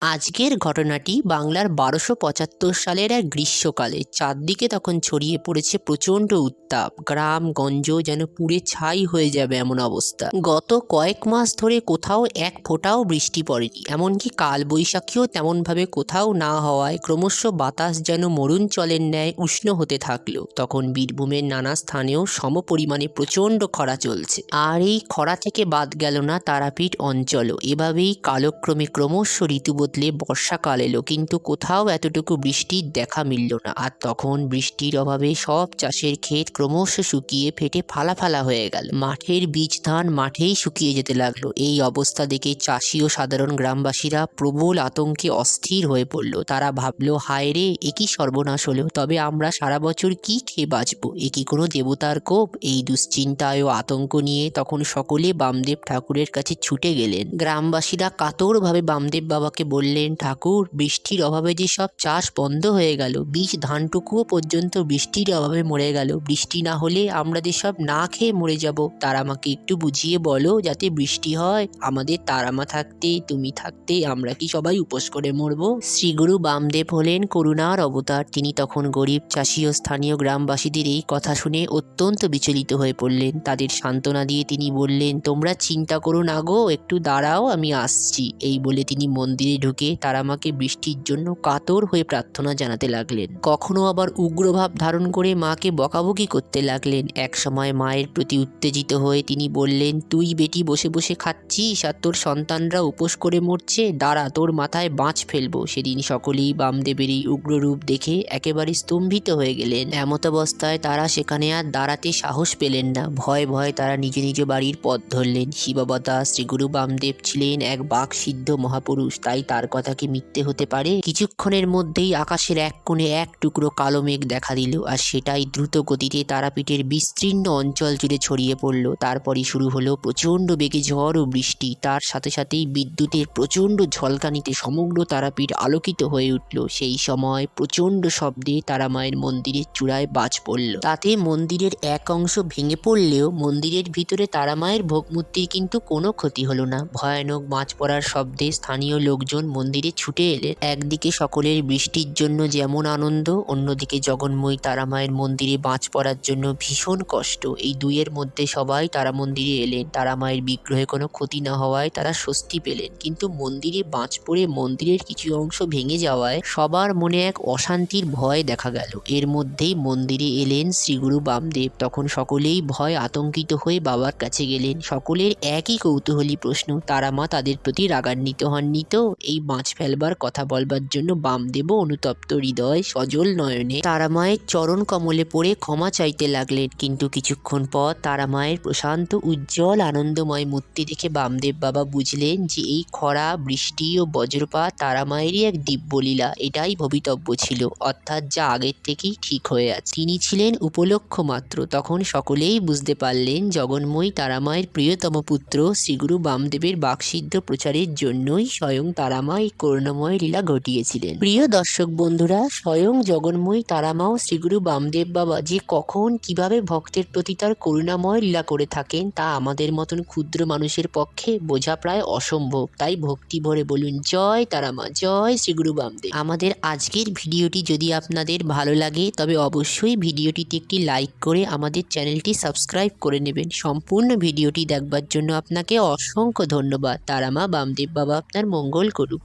আজকের ঘটনাটি বাংলার বারোশো পঁচাত্তর সালের এক গ্রীষ্মকালে। চারদিকে তখন ছড়িয়ে পড়েছে প্রচণ্ড উত্তাপ। গ্রাম, গঞ্জ যেন পুড়ে ছাই হয়ে যাবে এমন অবস্থা। গত কয়েক মাস ধরে কোথাও এক ফোঁটাও বৃষ্টি পড়েনি। এমনকি কালবৈশাখীও তেমনভাবে কোথাও না হওয়ায় ক্রমশ বাতাস যেন মরুণ চলের ন্যায় উষ্ণ হতে থাকল। তখন বীরভূমের নানা স্থানেও সমপরিমাণে প্রচণ্ড খরা চলছে। আর এই খরা থেকে বাদ গেল না তারাপীঠ অঞ্চলও। এভাবেই কালক্রমে ক্রমশ ঋতু বদলে বর্ষাকাল এলো, কিন্তু কোথাও এতটুকু বৃষ্টির দেখা মিলল না। আর তখন বৃষ্টির অভাবে সব চাষের ক্ষেত ক্রমশ শুকিয়ে ফেটে ফালা ফালা হয়ে গেল। মাঠের বীজ ধান মাঠেই শুকিয়ে যেতে লাগল। এই অবস্থা দেখে চাষি ও সাধারণ গ্রামবাসীরা প্রবল আতঙ্কে অস্থির হয়ে পড়ল। তারা ভাবলো, হায় রে একই সর্বনাশ হলো? তবে আমরা সারা বছর কি খেয়ে বাঁচবো? এ কি কোনো দেবতার কোপ? এই দুশ্চিন্তায় ও আতঙ্ক নিয়ে তখন সকলে বামদেব ঠাকুরের কাছে ছুটে গেলেন। গ্রামবাসীরা কাতরভাবে বামদেব বাবাকে বললেন, ঠাকুর, বৃষ্টির অভাবে যে সব চাষ বন্ধ হয়ে গেল বীজ ধানটুকুও পর্যন্ত বৃষ্টির অভাবে মরে গেল। বৃষ্টি না হলে আমরা যে সব না খেয়ে মরে যাব। তারা আমাকে একটু বুঝিয়ে বলো, যাতে বৃষ্টি হয়। আমাদের তারামা থাকতে, তুমি থাকতে, আমরা কি সবাই উপোস করে মরবো? শ্রীগুরু বামদেব হলেন করুণার অবতার। তিনি তখন গরিব, চাষি ও স্থানীয় গ্রামবাসীদের এই কথা শুনে অত্যন্ত বিচলিত হয়ে পড়লেন। তাদের সান্ত্বনা দিয়ে তিনি বললেন, তোমরা চিন্তা করো না গো, একটু দাঁড়াও, আমি আসছি। এই বলে তিনি মন্দিরে ঢুকে তারামাকে বৃষ্টির জন্য কাতর হয়ে প্রার্থনা জানাতে লাগলেন। কখনো আবার উগ্রভাব ধারণ করে মাকে বকাবকি করতে লাগলেন। এক সময় মায়ের প্রতি উত্তেজিত হয়ে তিনি বললেন, তুই বেটি বসে বসে খাচ্ছিস আর তোর সন্তানরা উপোস করে মরছে। দাঁড়া, তোর মাথায় বাঁচ ফেলব। সেদিন সকলেই বামদেবের এই উগ্ররূপ দেখে একেবারে স্তম্ভিত হয়ে গেলেন। এমতাবস্থায় তারা সেখানে আর দাঁড়াতে সাহস পেলেন না। ভয় ভয় তারা নিজ নিজ বাড়ির পথ ধরলেন। শিবাবতা, শ্রীগুরু বামদেব ছিলেন এক বাক সিদ্ধ মহাপুরুষ, তাই তার কথা কি মিথ্যে হতে পারে? কিছুক্ষণের মধ্যেই আকাশের এক কোণে এক টুকরো কালো মেঘ দেখা দিল, আর সেটাই দ্রুত গতিতে তারাপীঠের বিস্তীর্ণ অঞ্চল জুড়ে ছড়িয়ে পড়ল। তারপরই শুরু হলো প্রচণ্ড বেগে ঝড় ও বৃষ্টি। তার সাথে সাথেই বিদ্যুতের প্রচণ্ড ঝলকানিতে সমগ্র তারাপীঠ আলোকিত হয়ে উঠল। সেই সময় প্রচণ্ড শব্দে তারা মায়ের মন্দিরের চূড়ায় বাজ পড়ল। তাতে মন্দিরের এক অংশ ভেঙে পড়লেও মন্দিরের ভিতরে তারা মায়ের ভোগমূর্তির কিন্তু কোনো ক্ষতি হলো না। ভয়ানক বাজ পড়ার শব্দে স্থানীয় লোকজন মন্দিরে ছুটে এলেন একদিকে সকলের বৃষ্টির জন্য যেমন আনন্দ, অন্যদিকে জগন্ময়ী তারা মায়ের মন্দিরে বাজ পড়ার জন্য ভীষণ কষ্ট। এই দুইয়ের মধ্যে সবাই তারা মন্দিরে এলেন। তারা মায়ের বিগ্রহে কোনো ক্ষতি না হওয়ায় তারা স্বস্তি পেলেন। কিন্তু মন্দিরে বাজ পড়ে মন্দিরের কিছু অংশ ভেঙে যাওয়ায় সবার মনে এক অশান্তির ভয় দেখা গেল। এর মধ্যেই মন্দিরে এলেন শ্রীগুরু বামদেব। তখন সকলেই ভয় আতঙ্কিত হয়ে বাবার কাছে গেলেন। সকলের একই কৌতূহলী প্রশ্ন তারা মা তাদের প্রতি রাগান্বিত হননি তো? এই বাঁচ ফেলবার কথা বলবার জন্য বামদেবও অনুতপ্ত হৃদয় সজল নয়নে। তারা মায়ের চরণ কমলে পড়ে ক্ষমা চাইতে লাগলেন, কিন্তু কিছুক্ষণ পর তারা মায়ের প্রশান্ত, উজ্জ্বল, আনন্দময় মূর্তি দেখে বামদেব বাবা বুঝলেন যে এই খরা, বৃষ্টি ও বজ্রপাত তারা মায়েরই এক দিব্যলীলা এটাই ভবিতব্য ছিল, অর্থাৎ যা আগের থেকেই ঠিক হয়ে আছে। তিনি ছিলেন উপলক্ষ মাত্র, তখন সকলেই বুঝতে পারলেন জগন্ময়ী তারামায়ের প্রিয়তম পুত্র শ্রীগুরু বামদেবের বাকসিদ্ধ প্রচারের জন্যই স্বয়ং তারামা এই করুণাময় লীলা ঘটিয়েছিলেন। প্রিয় দর্শক বন্ধুরা, স্বয়ং জগন্ময়ী তারামা ও শ্রীগুরু বামদেব বাবা যে কখন, কীভাবে ভক্তের প্রতি তার করুণাময় লীলা করে থাকেন, তা আমাদের মতন ক্ষুদ্র মানুষের পক্ষে বোঝা প্রায় অসম্ভব। তাই ভক্তি ভরে বলুন, জয় তারামা, জয় শ্রীগুরু বামদেব। আমাদের আজকের ভিডিওটি যদি আপনাদের ভালো লাগে, তবে অবশ্যই ভিডিওটিতে একটি লাইক করে আমাদের চ্যানেলটি সাবস্ক্রাইব করে নেবেন। সম্পূর্ণ ভিডিওটি দেখবার জন্য আপনাকে অসংখ্য ধন্যবাদ। তারামা, বামদেব বাবা আপনার মঙ্গল করুন।